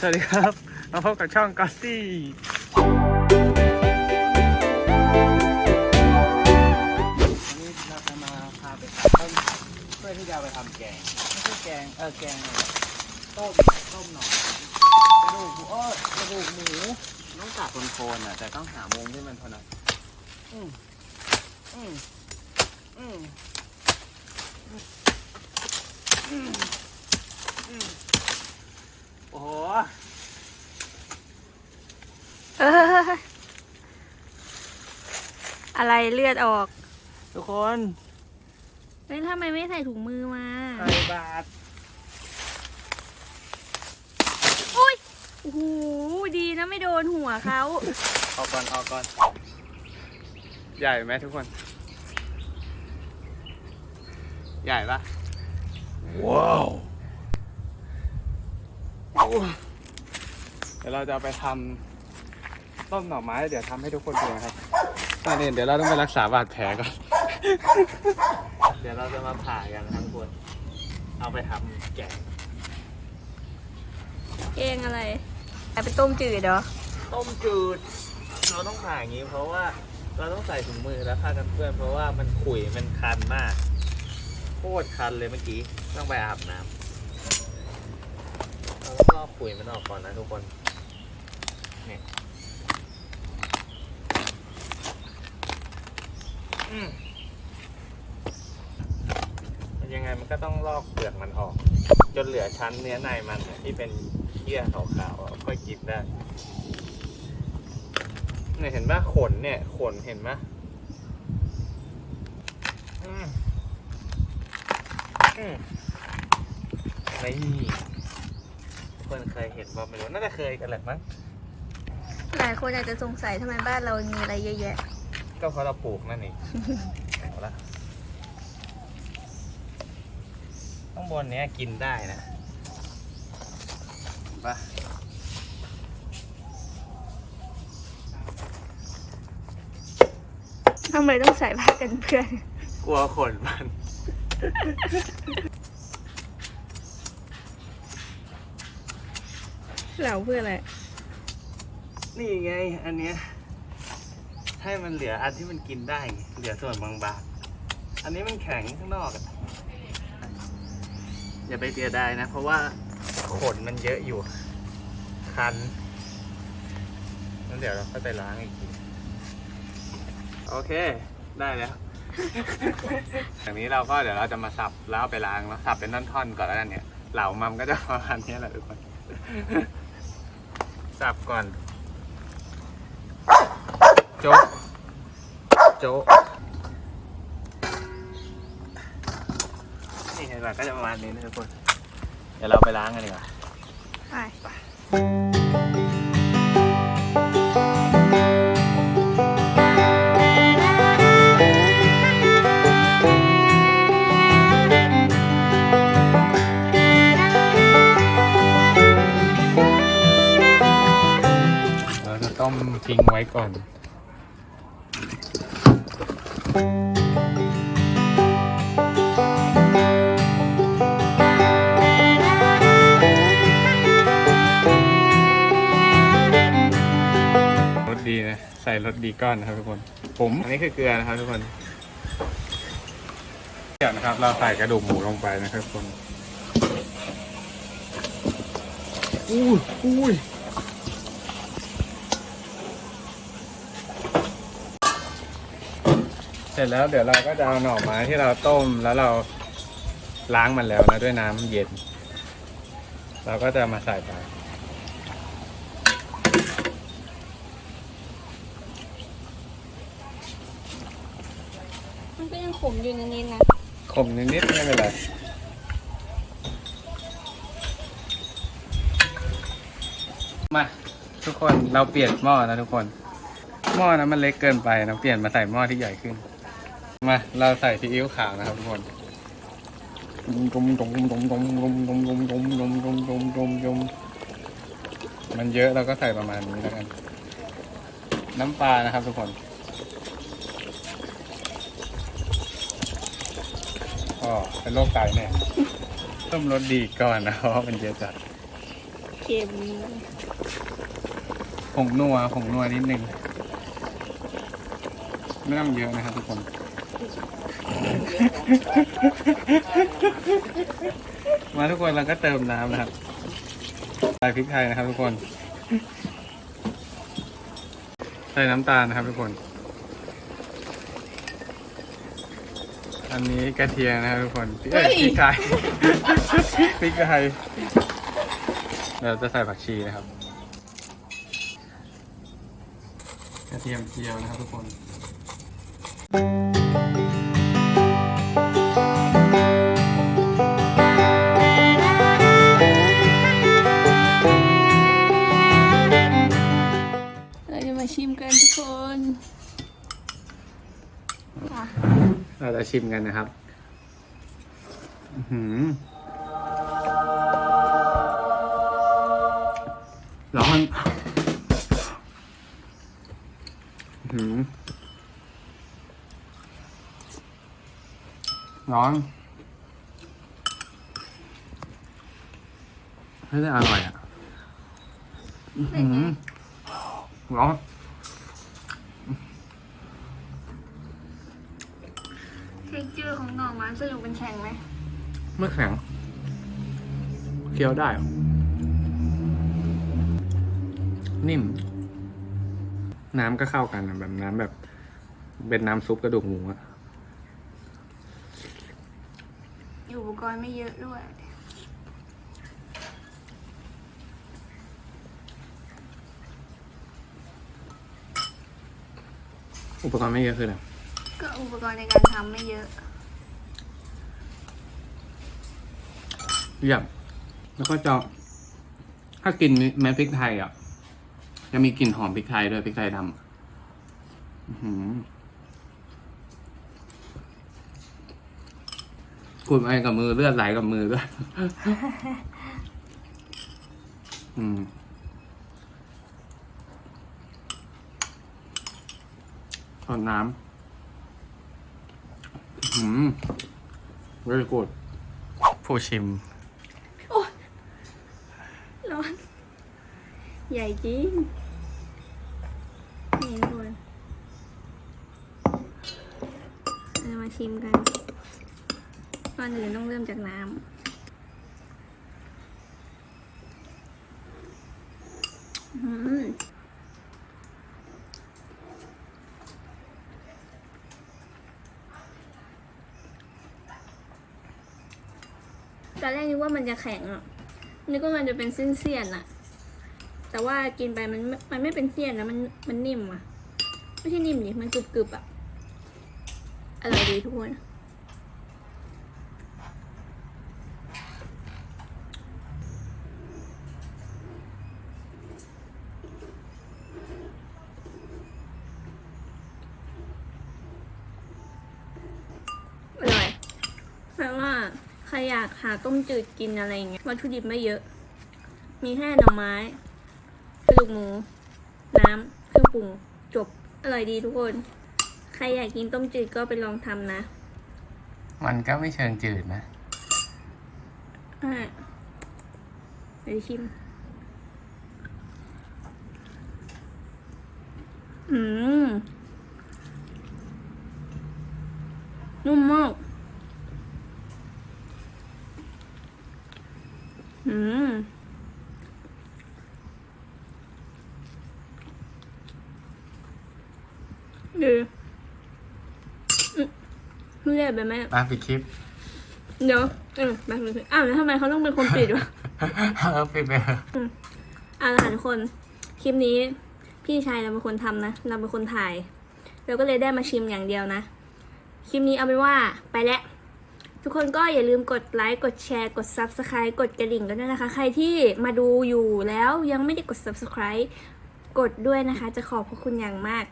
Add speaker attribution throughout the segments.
Speaker 1: สวัสดีครับ มาพบกับช่องกอสซี่วันนี้เราจะมาพาไปตัดต้นเพื่อที่จะเอาไปทำแกง ไม่ใช่แกง เออแกงอะไรต้มต้มหน่อยกระดูกหมูเออกระดูกหมูต้องตัดโคนๆอะ แต่ต้องหามุมที่มันพอดีอืมอืมอืมอืมอืมโอ้โห
Speaker 2: เอออะไร เลือดออก
Speaker 1: ทุกคน
Speaker 2: เฮ้ยทำไมไม่ใส่ถุงมือมา
Speaker 1: ใส่บาท
Speaker 2: อุ้ยโอ้โหดีนะไม่โดนหัวเขา
Speaker 1: ออกก่อนออกก่อน ใหญ่ไหมทุกคน ใหญ่ปะว้าวเดี๋ยวเราจะเอาไปทำต้มหน่อไม้เดี๋ยวทำให้ทุกคนดูนะครับ ตอนนี้เดี๋ยวเราต้องไปรักษาบาดแผลก่อน เดี๋ยวเราจะมาผ่ากันทั้งคนเอาไปทำแกง
Speaker 2: เองอะไรเอาไปต้มจืดเหรอ
Speaker 1: ต้มจืด เราต้องผ่าอย่างนี้เพราะว่าเราต้องใส่ถุงมือและผ้ากันเปื้อนเพราะว่ามันขุยมันคันมาก โคตรคันเลยเมื่อกี้ต้องไปอาบน้ำเราต้องลอกขุยมันออกก่อนนะทุกคนเนี่ย อืมมันยังไงมันก็ต้องลอกเปลือกมันออก จนเหลือชั้นเนื้อในมันน่ะที่เป็นเยื่อขาวๆอะค่อยกินได้เนี่ยเห็นปะขนเนี่ยขนเห็นปะอืมอืมนี่คนเคยเห็นบ่ไม่รู้น่าจะเคยกันแหละมั้ง
Speaker 2: หลายคนอาจจะสงสัยทำไมบ้านเรามีอะไรเยอะแยะ
Speaker 1: ก็เพราะเราปลูกนั่นเองเอาละข้างบนเนี้ยกินได้นะเห็นปะ
Speaker 2: ทำไมต้องใส่ผ้ากันเพื่อน
Speaker 1: กลัวขนมัน
Speaker 2: เหล่าเพื่ออะไร
Speaker 1: นี่ไง อันเนี้ย ให้มันเหลืออันที่มันกินได้ไงเหลือส่วนบางๆ อันนี้มันแข็งข้างนอกอะอย่าไปเสียดายนะ เพราะว่าขนมันเยอะอยู่ คันงั้นเดี๋ยวเราค่อยไปล้างอีกที โอเค ได้แล้ว อย่างนี้เราก็เดี๋ยวเราจะมาสับแล้วเอาไปล้างแล้วสับเป็นท่อนๆก่อนแล้วกันเนี่ย เหล่ามันก็จะประมาณนี้แหละทุกคน สับก่อนจ๊ะ โจ๊ะนี่เห็นไหมก็จะประมาณนี้นะทุกคน เดี๋ยวเราไปล้างกันดีกว่า
Speaker 2: ไป
Speaker 1: เราจะต้มทิ้งไว้ก่อน ใส่รสดีก้อนนะครับทุกคนผมอันนี้คือเกลือนะครับทุกคนเดี๋ยวนะครับ เราใส่กระดูกหมูลงไปนะครับทุกคนอุ้ยอุ้ยเสร็จแล้วเดี๋ยวเราก็จะเอาหน่อไม้ที่เราต้มแล้วเราล้างมันแล้วนะด้วยน้ำเย็น เราก็จะมาใส่ไป
Speaker 2: ก็ยังขมอยู่นิดๆนะ
Speaker 1: ขมนิดๆไม่เป็นไร มา ทุกคนเราเปลี่ยนหม้อนะทุกคน หม้อนะมันเล็กเกินไปเราเปลี่ยนมาใส่หม้อที่ใหญ่ขึ้น มา เราใส่ซีอิ๊วขาวนะครับทุกคนมันเยอะเราก็ใส่ประมาณนี้แล้วกัน น้ำปลานะครับทุกคน ก็เป็นโรคไตเนี่ยต้มรสดีก่อนนะเพราะว่ามันเยอะจัด
Speaker 2: เค็ม
Speaker 1: ผงนัวผงนัวนิดนึงไม่ต้องเยอะนะครับทุกคน มาทุกคนเราก็เติมน้ำนะครับใส่พริกไทยนะครับทุกคน ใส่น้ำตาลนะครับทุกคน อันนี้กระเทียมนะครับทุกคนเอ้ยพริกไทย พริกไทยเราจะใส่ผักชีนะครับ กระเทียมเจียวนะครับทุกคน
Speaker 2: เราจะชิมกันนะ
Speaker 1: ครับ อื้อหือร้อนอื้อหือร้อนไม่ได้อร่อยอะ อื้อหือร้อน
Speaker 2: เท็กเจอร์ของหน่อไม้สรุปเป็นแข็งไหม
Speaker 1: ไม่แข็งเคี้ยวได้ นิ่ม น้ำก็เข้ากันอะแบบน้ำแบบ เป็นน้ำซุปกระดูกหมูอะ
Speaker 2: อยู่อุปกรณ์ไม่เยอะด้วย
Speaker 1: อุปกรณ์ไม่เยอะคืออะไร
Speaker 2: ก็อุปกรณ์ในการทำไม่เยอะ
Speaker 1: เยี่ยมแล้วก็จะ ถ้ากินแม้พริกไทยอะ จะมีกลิ่นหอมพริกไทยด้วยพริกไทยดำอะอื้อหือขูดไปกับมือเลือดไหลกับมือด้วย อืมทอดน้ำ อืม very good ผู้ชิม
Speaker 2: ร้อน ใหญ่จริง นี่ทุกคนเรามาชิมกันก่อนอื่นต้องเริ่มจากน้ำอืม ตอนแรกนึกว่ามันจะแข็งอะนึกว่ามันจะเป็นเส้นเสียนๆอะแต่ว่ากินไปมันมันไม่เป็นเสี้ยนนะมันมันนิ่มอะ ไม่ใช่นิ่มดิมันกรึบกรุบๆอะอร่อยดีทุกคน อร่อยแปลว่าใคร อยากหาต้มจืดกินอะไรอย่างเงี้ยวัตถุดิบไม่เยอะ มีแค่หน่อไม้กระดูกหมู น้ำเครื่องปรุงจบอร่อยดีทุกคน ใครอยากกินต้มจืดก็ไปลองทำนะ
Speaker 1: มันก็ไม่เชิงจืดนะ
Speaker 2: อ่าเดี๋ยวชิม อืม นุ่มมาก อืม ดีอืม ไม่ได้ไปไหม
Speaker 1: มาปิดคลิป
Speaker 2: เดี๋ยวเออแบบนี้อ้าวแล้วทำไมเขาต้องเป็นคนปิดวะ
Speaker 1: เออปิดไปเถอะ
Speaker 2: เอาละค่ะทุกคน คลิปนี้ พี่ชายเราเป็นคนทำนะ เราเป็นคนถ่าย เราก็เลยได้มาชิมอย่างเดียวนะ คลิปนี้เอาเป็นว่าไปแล้ว ทุกคนก็อย่าลืมกดไลค์กดแชร์กด Subscribe กดกระดิ่งกันด้วยนะคะ ใครที่มาดูอยู่แล้วยังไม่ได้กด Subscribe กดด้วยนะคะ จะขอบพระคุณอย่างมาก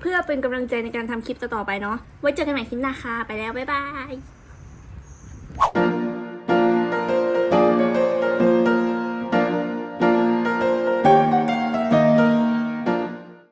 Speaker 2: เพื่อเป็นกำลังใจในการทำคลิปต่อๆไปเนาะไว้เจอกันใหม่คลิปหน้าค่ะไปแล้วบ๊ายบาย